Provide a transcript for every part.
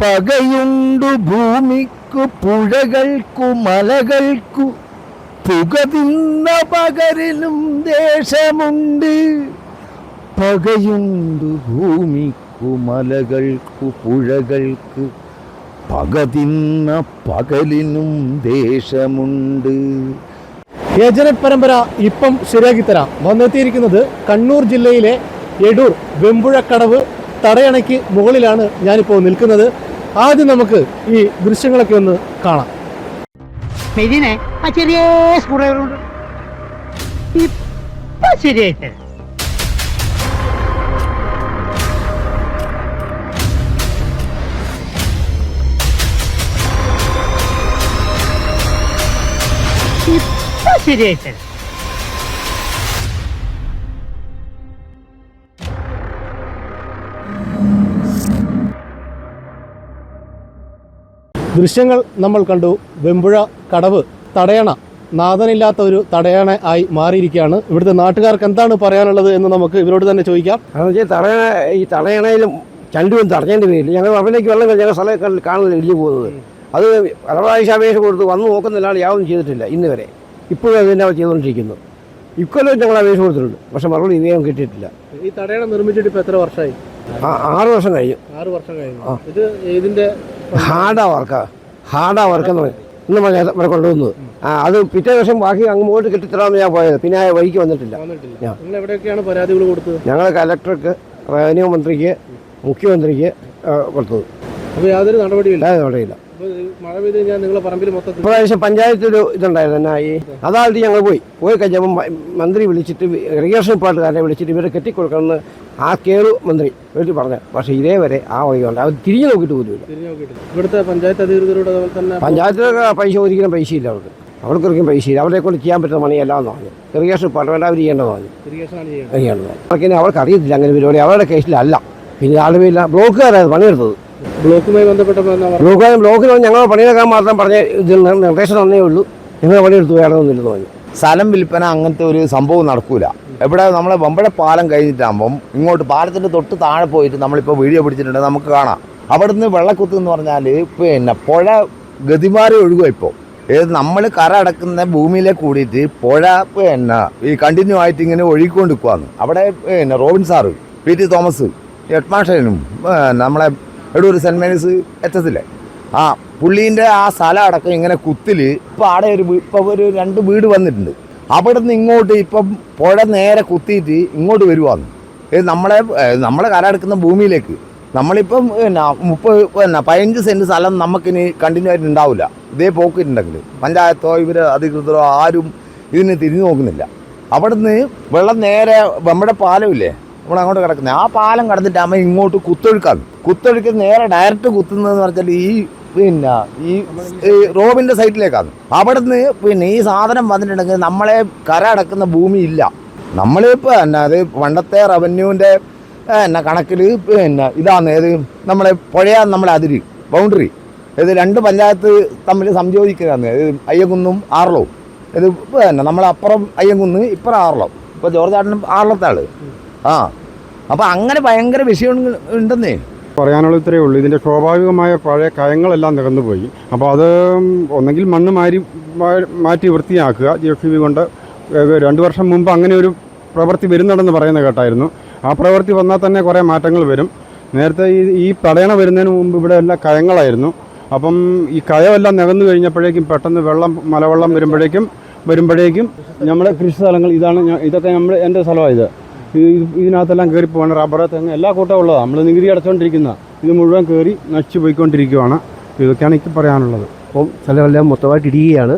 പകയുണ്ടു ഭൂമിക്കു പുഴകൾക്കു മലകൾക്കു പുക തിന്ന പകരിലും ദേശമുണ്ട്. പകയുണ്ടു ഭൂമിക്കു മലകൾക്കു പുഴകൾക്ക് പക തിന്ന പകലിനും ദേശമുണ്ട്. യജന പരമ്പര ഇപ്പം ശരിയാക്കി വന്നെത്തിയിരിക്കുന്നത് കണ്ണൂർ ജില്ലയിലെ എടൂർ വെമ്പുഴക്കടവ് തടയണയ്ക്ക് മുകളിലാണ് ഞാനിപ്പോൾ നിൽക്കുന്നത്. ആദ്യം നമുക്ക് ഈ ദൃശ്യങ്ങളൊക്കെ ഒന്ന് കാണാം. മെരിനെ ആ ചെറിയ സ്ക്രൂഡ്രൈവറുണ്ട് ഇപ്പൊ ശരിയായിട്ട്. ഇപ്പൊ ശരിയായിട്ട്. ദൃശ്യങ്ങൾ നമ്മൾ കണ്ടു. വെമ്പുഴ കടവ് തടയണ. നാഥനില്ലാത്ത ഒരു തടയണ ആയി മാറിയിരിക്കുകയാണ്. ഇവിടുത്തെ നാട്ടുകാർക്ക് എന്താണ് പറയാനുള്ളത് എന്ന് നമുക്ക് ഇവരോട് തന്നെ ചോദിക്കാം. കാരണം തടയണ ഈ തടയണയിലും ചണ്ടുവും തടയേണ്ടി വരില്ല. ഞങ്ങൾ അവനേക്ക് വെള്ളം ഞങ്ങൾ സ്ഥലം കാണുന്നില്ല ഇടിഞ്ഞു പോകുന്നത്. അത് പല പ്രാവശ്യം അപേക്ഷ കൊടുത്ത് വന്ന് നോക്കുന്നില്ലാണ്ട് യാതൊന്നും ചെയ്തിട്ടില്ല ഇന്ന് വരെ. ഇപ്പോഴും അത് തന്നെ ചെയ്തുകൊണ്ടിരിക്കുന്നു. ഇക്കൊല്ലം ഞങ്ങൾ അപേക്ഷ കൊടുത്തിട്ടുണ്ട്. പക്ഷെ മറുപടി ഇവയും കിട്ടിയിട്ടില്ല. ഈ തടയണ നിർമ്മിച്ചിട്ട് ഇപ്പോൾ എത്ര വർഷമായി? ആ- ആറ് വർഷം കഴിഞ്ഞു. ആറ് വർഷം കഴിഞ്ഞു. ഇത് ഇതിന്റെ ഹാർഡാ വർക്കാ. ഹാർഡാ വർക്ക് എന്ന് പറയും ഇന്ന് ഇവിടെ കൊണ്ടുവന്നത്. ആ അത് പിറ്റേ ദിവസം ബാക്കി അങ്ങ് മുകളിൽ കെട്ടിത്തരാമെന്ന് ഞാൻ പോയത്. പിന്നെ ആ വഴിക്ക് വന്നിട്ടില്ല. ഞങ്ങൾ കലക്ടർക്ക് റവന്യൂ മന്ത്രിക്ക് മുഖ്യമന്ത്രിക്ക് കൊടുത്തത്. യാതൊരു നടപടിയില്ല നടപടിയില്ല മഴ പെയ്ത് കഴിഞ്ഞാൽ നിങ്ങളെ പറമ്പിൽ മൊത്തം ഇപ്രാവശ്യം പഞ്ചായത്തൊരു ഇതുണ്ടായിരുന്നു എന്നാ ഈ അതായത് ഞങ്ങൾ പോയി. പോയി കഴിഞ്ഞപ്പോൾ മന്ത്രി വിളിച്ചിട്ട് ഇറിഗേഷൻ ഡിപ്പാർട്ടുകാരെ വിളിച്ചിട്ട് ഇവരെ കെട്ടിക്കൊടുക്കണമെന്ന് ആ കേളു മന്ത്രി വീട്ടിൽ പറഞ്ഞു. പക്ഷേ ഇതേവരെ ആ വഴിയുണ്ട് അവർ തിരിഞ്ഞു നോക്കിയിട്ട് പോലും ഇവിടുത്തെ പഞ്ചായത്ത് അധികൃതരോട് അതുപോലെ തന്നെ പഞ്ചായത്തിലൊക്കെ പൈസ ഒരിക്കലും പൈസയില്ല അവർക്ക്. അവർക്കൊരിക്കലും പൈസയില്ല. അവരെ കൊണ്ട് ചെയ്യാൻ പറ്റുന്ന പണിയല്ല എന്ന് പറഞ്ഞു. ഇറിഗേഷൻ ഡിപ്പാർട്ട്മെന്റ് അവർ ചെയ്യേണ്ടത് പറഞ്ഞു. ചെയ്യേണ്ടത്. അവർക്ക് അവർക്ക് അറിയത്തില്ല അങ്ങനെ പരിപാടി. അവരുടെ കേസിലല്ല. പിന്നെ ആളുമില്ല ബ്ലോക്കുകാരാണ് പണിയെടുത്തത്. ബ്ലോക്കുമായി ബന്ധപ്പെട്ടപ്പോൾ ബ്ലോക്കുമായി ബ്ലോക്കിൽ ഞങ്ങൾ പണിയെടുക്കാൻ മാത്രം പറഞ്ഞ ഇതിൽ നിന്ന് നിർദ്ദേശം തന്നേ ഉള്ളൂ. നിങ്ങൾ പണിയെടുത്തു വേണമെന്നില്ല തോന്നി സ്ഥലം വിൽപ്പന അങ്ങനത്തെ ഒരു സംഭവം നടക്കൂല. എവിടെ നമ്മളെ വമ്പഴ പാലം കഴിഞ്ഞിട്ടാകുമ്പം ഇങ്ങോട്ട് പാലത്തിന്റെ തൊട്ട് താഴെ പോയിട്ട് നമ്മളിപ്പോൾ വീഡിയോ പിടിച്ചിട്ടുണ്ട് നമുക്ക് കാണാം. അവിടുന്ന് വെള്ളക്കുത്ത് എന്ന് പറഞ്ഞാൽ പിന്നെ പുഴ ഗതിമാറി ഒഴുകുക ഇപ്പോൾ ഏത് നമ്മൾ കര അടക്കുന്ന ഭൂമിയിലേക്ക് കൂടിയിട്ട് പുഴ പിന്നെ ഈ കണ്ടിന്യൂ ആയിട്ട് ഇങ്ങനെ ഒഴുകിക്കൊണ്ട് നിൽക്കുവാന്ന് അവിടെ പിന്നെ Robin sir P T Thomas ഹെഡ്മാഷനും നമ്മളെ എടൂർ സെന്റ് മേരീസ് എത്തത്തില്ലേ? ആ പുള്ളീന്റെ ആ സ്ഥലം അടക്കം ഇങ്ങനെ കുത്തിൽ ഇപ്പം ആടെ ഒരു ഇപ്പം ഒരു രണ്ട് വീട് വന്നിട്ടുണ്ട്. അവിടെ നിന്ന് ഇങ്ങോട്ട് ഇപ്പം പുഴ നേരെ കുത്തിയിട്ട് ഇങ്ങോട്ട് വരുവാന്ന്. ഇത് നമ്മളെ നമ്മളെ നമ്മളെ കരടുക്കുന്ന ഭൂമിയിലേക്ക്. നമ്മളിപ്പം പിന്നെ മുപ്പത് പിന്നെ പതിനഞ്ച് സെന്റ് സ്ഥലം നമുക്കിനി കണ്ടിന്യൂ ആയിട്ട് ഉണ്ടാവില്ല. ഇതേ പോക്കിട്ടുണ്ടെങ്കിൽ പഞ്ചായത്തോ ഇവർ അധികൃതരോ ആരും ഇതിന് തിരിഞ്ഞു നോക്കുന്നില്ല. അവിടുന്ന് വെള്ളം നേരെ നമ്മുടെ പാലമില്ലേ? നമ്മൾ അങ്ങോട്ട് കിടക്കുന്നത് ആ പാലം കടന്നിട്ട് അമ്മ ഇങ്ങോട്ട് കുത്തൊഴുക്കാണ്. കുത്തൊഴുക്ക് നേരെ ഡയറക്റ്റ് കുത്തുന്നതെന്ന് പറഞ്ഞാൽ ഈ പിന്നെ ഈ റോബിന്റെ സൈറ്റിലേക്കാണ്. നിന്ന് പിന്നെ ഈ സാധനം വന്നിട്ടുണ്ടെങ്കിൽ നമ്മളെ കര അടക്കുന്ന ഭൂമി ഇല്ല. നമ്മളിപ്പോൾ എന്നാ അത് പണ്ടത്തെ റവന്യൂവിന്റെ എന്നാ കണക്കിൽ പിന്നെ ഇതാണ് ഏത്? നമ്മളെ പുഴയാണ് നമ്മളെ അതിരി ബൗണ്ടറി ഇത് രണ്ട് പഞ്ചായത്ത് തമ്മിൽ സംയോജിക്കുന്നതാണ് ഇത് അയ്യകുന്നും ആറളവും. ഇത് പിന്നെ നമ്മളപ്പുറം അയ്യകുന്ന് ഇപ്പുറം ആറളം. ഇപ്പോൾ ജോർജ് ആട്ടനും ആറളത്തെ ആൾ ആ. അപ്പോൾ അങ്ങനെ ഭയങ്കര വിഷയം ഉണ്ടെന്നേ. പറയാനുള്ള ഇത്രയേ ഉള്ളൂ. ഇതിന്റെ സ്വാഭാവികമായ പഴയ കയങ്ങളെല്ലാം നികന്നുപോയി. അപ്പോൾ അത് ഒന്നെങ്കിൽ മണ്ണ് മാരി മാറ്റി വൃത്തിയാക്കുക. ജെ സി ബി കൊണ്ട് രണ്ടു വർഷം മുമ്പ് അങ്ങനെ ഒരു പ്രവൃത്തി വരുന്നുണ്ടെന്ന് പറയുന്ന കേട്ടായിരുന്നു. ആ പ്രവൃത്തി വന്നാൽ തന്നെ കുറേ മാറ്റങ്ങൾ വരും. നേരത്തെ ഈ ഈ തടയണ വരുന്നതിന് മുമ്പ് ഇവിടെ എല്ലാം കയങ്ങളായിരുന്നു. അപ്പം ഈ കയമെല്ലാം നികന്നു കഴിഞ്ഞപ്പോഴേക്കും പെട്ടെന്ന് വെള്ളം മലവെള്ളം വരുമ്പോഴേക്കും വരുമ്പോഴേക്കും നമ്മുടെ കൃഷി സ്ഥലങ്ങൾ ഇതാണ് ഇതൊക്കെ നമ്മൾ എന്റെ സ്ഥലമാണ് ഇത്. ഇതിനകത്തെല്ലാം കയറി പോകണം റബ്ബർ തെങ്ങ് എല്ലാ കൂട്ടവും ഉള്ളതാണ് നമ്മൾ നികുതി അടച്ചുകൊണ്ടിരിക്കുന്ന ഇത് മുഴുവൻ കയറി നശിച്ചു പോയിക്കൊണ്ടിരിക്കുകയാണ് ഇതൊക്കെയാണ് എനിക്ക് പറയാനുള്ളത്. അപ്പം സ്ഥലമെല്ലാം മൊത്തമായിട്ട് ഇടിയുകയാണ്.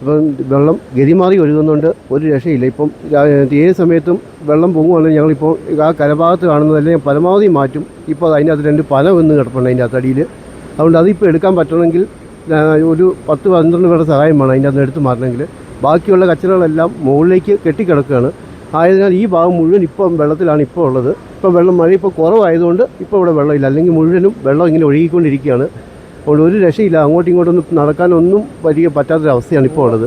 ഇപ്പം വെള്ളം ഗതിമാറി ഒഴുകുന്നുണ്ട്. ഒരു രക്ഷയില്ല. ഇപ്പം ഏത് സമയത്തും വെള്ളം പൊങ്ങുവാണെങ്കിൽ ഞങ്ങളിപ്പോൾ ആ കരഭാഗത്ത് കാണുന്നതെല്ലാം പരമാവധി മാറ്റും. ഇപ്പോൾ അതിന്റെ അകത്ത് രണ്ട് പന വന്ന് കിടപ്പുണ്ട് അതിന്റെ അത്തടിയിൽ അതുകൊണ്ട് അതിപ്പോൾ എടുക്കാൻ പറ്റണമെങ്കിൽ ഒരു പത്ത് പന്ത്രണ്ട് പേരുടെ സഹായം വേണം അതിന്റെ അകത്ത് എടുത്ത് മാറണമെങ്കിൽ. ബാക്കിയുള്ള കച്ചറകളെല്ലാം മുകളിലേക്ക് കെട്ടിക്കിടക്കുകയാണ്. ആയതിനാൽ ഈ ഭാഗം മുഴുവൻ ഇപ്പം വെള്ളത്തിലാണ് ഇപ്പോൾ ഉള്ളത്. ഇപ്പോൾ വെള്ളം മഴ ഇപ്പോൾ കുറവായതുകൊണ്ട് ഇപ്പോൾ ഇവിടെ വെള്ളമില്ല അല്ലെങ്കിൽ മുഴുവനും വെള്ളം ഇങ്ങനെ ഒഴുകിക്കൊണ്ടിരിക്കുകയാണ്. അതുകൊണ്ട് ഒരു രക്ഷയില്ല. അങ്ങോട്ടും ഇങ്ങോട്ടൊന്നും നടക്കാനൊന്നും വലിയ പറ്റാത്തൊരവസ്ഥയാണ് ഇപ്പോൾ ഉള്ളത്.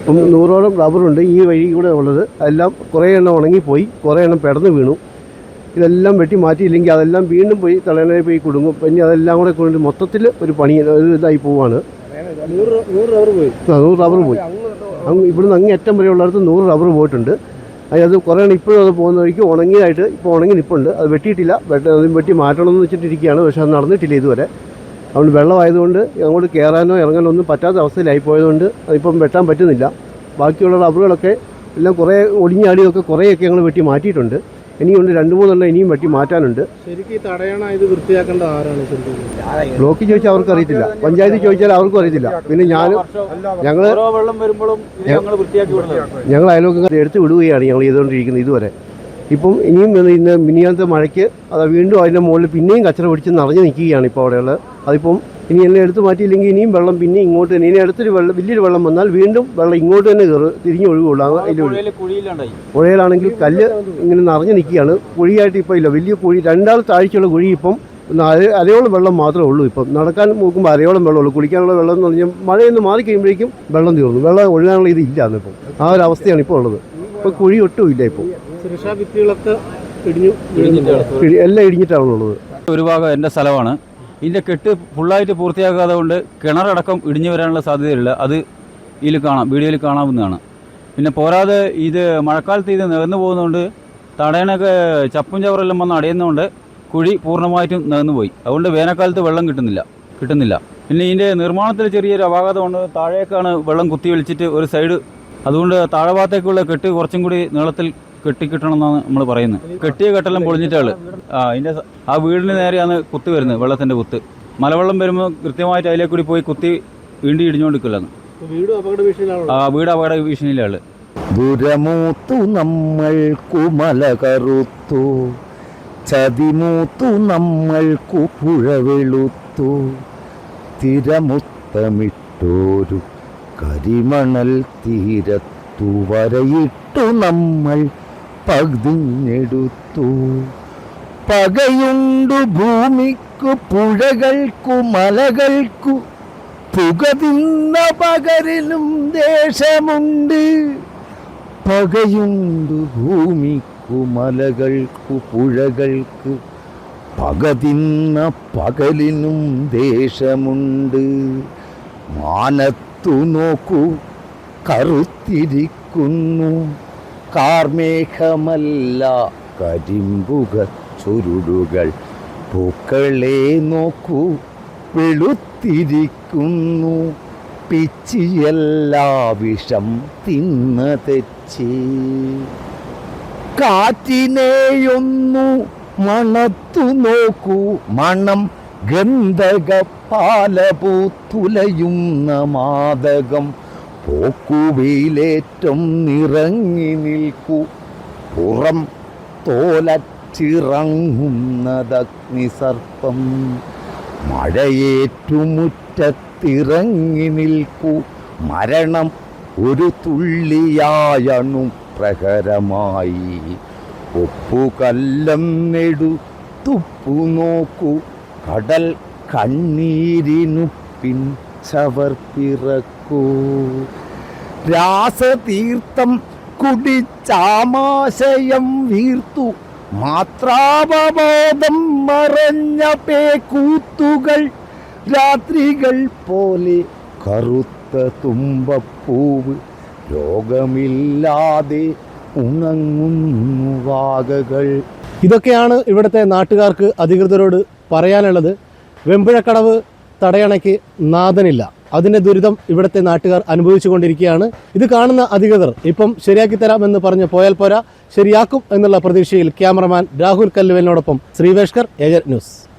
ഇപ്പം നൂറോളം റബ്ബറുണ്ട് ഈ വഴി കൂടെ ഉള്ളത്. എല്ലാം കുറേ എണ്ണം ഉണങ്ങിപ്പോയി. കുറേ എണ്ണം പെടന്ന് വീണു. ഇതെല്ലാം വെട്ടി മാറ്റിയില്ലെങ്കിൽ അതെല്ലാം വീണ്ടും പോയി തളയണയിൽ പോയി കുടുങ്ങും. പിന്നെ അതെല്ലാം കൂടെ കൊണ്ട് മൊത്തത്തിൽ ഒരു പണി ഒരു ഇതായി പോവാണ്. നൂറ് നൂറ് റബ്ബർ പോയി. അങ്ങ് ഇവിടുന്ന് അങ്ങേ അറ്റം വരെ ഉള്ളിടത്ത് നൂറ് റബ്ബർ പോയിട്ടുണ്ട്. അത് കുറേ ഇപ്പോഴും അത് പോകുന്ന വഴിക്ക് ഉണങ്ങിയതായിട്ട് ഇപ്പോൾ ഉണങ്ങി നിപ്പുണ്ട്. അത് വെട്ടിയിട്ടില്ല. വെട്ട അത് വെട്ടി മാറ്റണമെന്ന് വെച്ചിട്ടിരിക്കുകയാണ്. പക്ഷെ അത് നടന്നിട്ടില്ല ഇതുവരെ. അതുകൊണ്ട് വെള്ളമായതുകൊണ്ട് അങ്ങോട്ട് കയറാനോ ഇറങ്ങാനോ ഒന്നും പറ്റാത്ത അവസ്ഥയിലായി പോയതുകൊണ്ട് അതിപ്പം വെട്ടാൻ പറ്റുന്നില്ല. ബാക്കിയുള്ള റബ്ബറുകളൊക്കെ എല്ലാം കുറേ ഒടിഞ്ഞാടിയൊക്കെ കുറേയൊക്കെ ഞങ്ങൾ വെട്ടി മാറ്റിയിട്ടുണ്ട്. ഇനിയുണ്ട് രണ്ട് മൂന്നെണ്ണം ഇനിയും വെട്ടി മാറ്റാനുണ്ട്. ശരിക്കും ഈ തടയണ ഇത് വൃത്തിയാക്കേണ്ട ആരാണ് ശരിക്കും? ബ്ലോക്ക് ചോദിച്ചാൽ അവർക്ക് അറിയത്തില്ല. പഞ്ചായത്ത് ചോദിച്ചാൽ അവർക്കും അറിയത്തില്ല. പിന്നെ ഞാനും ഞങ്ങൾ വെള്ളം വരുമ്പോഴും ഞങ്ങൾ വൃത്തിയാക്കി വിടുന്നത് ഞങ്ങൾ അയൽവക്കക്കാരെ എടുത്ത് വിടുകയാണ് ഞങ്ങൾ ചെയ്തുകൊണ്ടിരിക്കുന്നത് ഇതുവരെ. ഇപ്പം ഇനിയും ഇന്ന് മിനിയാന്നത്തെ മഴയ്ക്ക് അത് വീണ്ടും അതിന്റെ മുകളിൽ പിന്നെയും കച്ചറ പിടിച്ച് നിറഞ്ഞു നിൽക്കുകയാണ് ഇപ്പോൾ അവിടെയുള്ള അതിപ്പം ഇനി എന്നെ എടുത്തു മാറ്റിയില്ലെങ്കിൽ ഇനിയും വെള്ളം പിന്നെ ഇങ്ങോട്ട് തന്നെ. ഇനി അടുത്തൊരു വെള്ളം വലിയൊരു വെള്ളം വന്നാൽ വീണ്ടും വെള്ളം ഇങ്ങോട്ട് തന്നെ കയറി തിരിഞ്ഞ് ഒഴുകുള്ളൂ. അതിലൂടെ അതിൽ പുഴയിലാണെങ്കിൽ കല്ല് ഇങ്ങനെ നിറഞ്ഞു നിൽക്കുകയാണ്. കുഴിയായിട്ട് ഇപ്പോൾ ഇല്ല. വലിയ കുഴി രണ്ടാൾ താഴ്ചയുള്ള കുഴി ഇപ്പം അരയോളം വെള്ളം മാത്രമേ ഉള്ളൂ ഇപ്പം. നടക്കാൻ നോക്കുമ്പോൾ അരയോളം വെള്ളമുള്ളൂ കുളിക്കാനുള്ള വെള്ളം എന്ന് പറഞ്ഞാൽ മഴയൊന്ന് മാറി കഴിയുമ്പോഴേക്കും വെള്ളം തീർന്നു. വെള്ളം ഒഴുകാനുള്ള ഇത് ഇല്ല ഇപ്പം. ആ ഒരു അവസ്ഥയാണ് ഇപ്പോൾ ഉള്ളത്. ഇപ്പോൾ കുഴി ഒട്ടും ഇല്ല ഇപ്പോൾ സുരക്ഷാ ഭിത്തികളൊക്കെ ഇടിഞ്ഞു വീഴുന്നുണ്ട്. ഇടി- എല്ലാം ഇടിഞ്ഞിട്ടാണുള്ളത്. ഒരു ഭാഗം എന്റെ സ്ഥലമാണ്. ഇതിന്റെ കെട്ട് ഫുള്ളായിട്ട് പൂർത്തിയാക്കാതെ കൊണ്ട് കിണറടക്കം ഇടിഞ്ഞു വരാനുള്ള സാധ്യതയില്ല. അത് ഇതിൽ കാണാം വീഡിയോയിൽ കാണാവുന്നതാണ്. പിന്നെ പോരാതെ ഇത് മഴക്കാലത്ത് ഇത് നികന്നു പോകുന്നതുകൊണ്ട് തടയണൊക്കെ ചപ്പും ചവറെല്ലാം വന്ന് അടയുന്നതുകൊണ്ട് കുഴി പൂർണമായിട്ടും നികന്നു പോയി അതുകൊണ്ട് വേനൽക്കാലത്ത് വെള്ളം കിട്ടുന്നില്ല കിട്ടുന്നില്ല. പിന്നെ ഇതിന്റെ നിർമ്മാണത്തിൽ ചെറിയൊരു അപാകത കൊണ്ട് താഴേക്കാണ് വെള്ളം കുത്തി വലിച്ചിട്ട് ഒരു സൈഡ് അതുകൊണ്ട് താഴെ ഭാഗത്തേക്കുള്ള കെട്ട് കുറച്ചും കൂടി നീളത്തിൽ കെട്ടിക്കിട്ടണം എന്നാണ് നമ്മൾ പറയുന്നത്. കെട്ടിയ കെട്ടെല്ലാം പൊളിഞ്ഞിട്ടാൾ ആ അതിന്റെ ആ വീടിന് നേരെയാണ് കുത്ത് വരുന്നത് വെള്ളത്തിന്റെ കുത്ത്. മലവെള്ളം വരുമ്പോൾ കൃത്യമായിട്ട് അതിലേക്ക് കൂടി പോയി കുത്തി വീണ്ടും ഇടിഞ്ഞുകൊണ്ടിരിക്കില്ലെന്ന് ആ വീട് അപകട ഭീഷണിയിലാണ് ദുരമൂത്തു നമ്മൾ കുമല കറുത്തു. ചതിമൂത്തു നമ്മൾ പുഴ വെളുത്തു. തിരമുത്തമിട്ടോരു കരിമണൽ തീരത്തു വരയിട്ടു നമ്മൾ പകുതിഞ്ഞെടുത്തു. പകയുണ്ടു ഭൂമിക്കു പുഴകൾക്കു മലകൾക്കു. പുക തിന്ന പകരിലും ദേശമുണ്ട്. പകയുണ്ടു ഭൂമിക്കു മലകൾക്കു പുഴകൾക്ക്. പക തിന്ന പകലിനും ദേശമുണ്ട്. മാനത്തു നോക്കൂ കറുത്തിരിക്കുന്നു. കാർമേഘമല്ല. കരിമ്പുക ചുരുടുകൾ പൂക്കളെ നോക്കൂ വെളുത്തിരിക്കുന്നു. പിച്ചിയെല്ലാ വിഷം തിന്ന തെച്ചി. കാറ്റിനെയൊന്നു മണത്തു നോക്കൂ മണം ഗന്ധക പാലപൂത്തുലയുന്ന മാതകം. പോക്കുവെയിലേറ്റം നിറങ്ങി നിൽക്കൂ. പുറം തോലച്ചിറങ്ങുന്നതഗ്നിസർപ്പം. മഴയേറ്റുമുറ്റത്തിറങ്ങി നിൽക്കൂ. മരണം ഒരു തുള്ളിയായണു പ്രഹരമായി. തുപ്പു നോക്കൂ. കടൽ കണ്ണീരിനു പിൻ ചവർപ്പിറക്കൂ രാസതീർത്ഥം കുടിച്ചാമാശയം വീർത്തു. മാത്രാവബോധം മറഞ്ഞ പേക്കൂത്തുകൾ രാത്രികൾ പോലെ കറുത്ത തുമ്പപ്പൂവ് രോഗമില്ലാതെ ഉണങ്ങുന്നു വാകകൾ ഇതൊക്കെയാണ് ഇവിടുത്തെ നാട്ടുകാർക്ക് അധികൃതരോട് പറയാനുള്ളത്. വെമ്പുഴക്കടവ് തടയണയ്ക്ക് നാഥനില്ല. അതിന്റെ ദുരിതം ഇവിടുത്തെ നാട്ടുകാർ അനുഭവിച്ചു കൊണ്ടിരിക്കുകയാണ് ഇത് കാണുന്ന അധികൃതർ ഇപ്പം ശരിയാക്കി തരാമെന്ന് പറഞ്ഞ് പോയാൽ പോരാ ശരിയാക്കും എന്നുള്ള പ്രതീക്ഷയിൽ ക്യാമറമാൻ രാഹുൽ കല്ലുവലിനോടൊപ്പം ശ്രീവേഷ്കർ ഏജന്റ് ന്യൂസ്.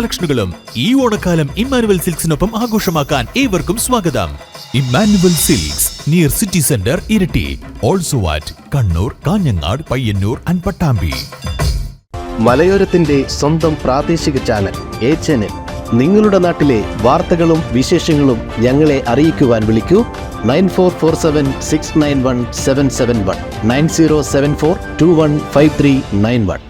കളക്ഷനുകളും ഈ ഓണക്കാലം ഇമ്മാനുവൽ സിൽക്സിനൊപ്പം ആഘോഷമാക്കാൻ ഏവർക്കും സ്വാഗതം. Emmanuel silks near city centre Iritty. Also at Kannur Kanhangad Payyanur and Pattambi. മലയോരത്തിന്റെ സ്വന്തം പ്രാദേശിക ചാനൽ എ ചാനൽ. നിങ്ങളുടെ നാട്ടിലെ വാർത്തകളും വിശേഷങ്ങളും ഞങ്ങളെ അറിയിക്കുവാൻ വിളിക്കൂ. Nine four four seven six nine one seven seven one. Nine zero seven four two one five three nine one.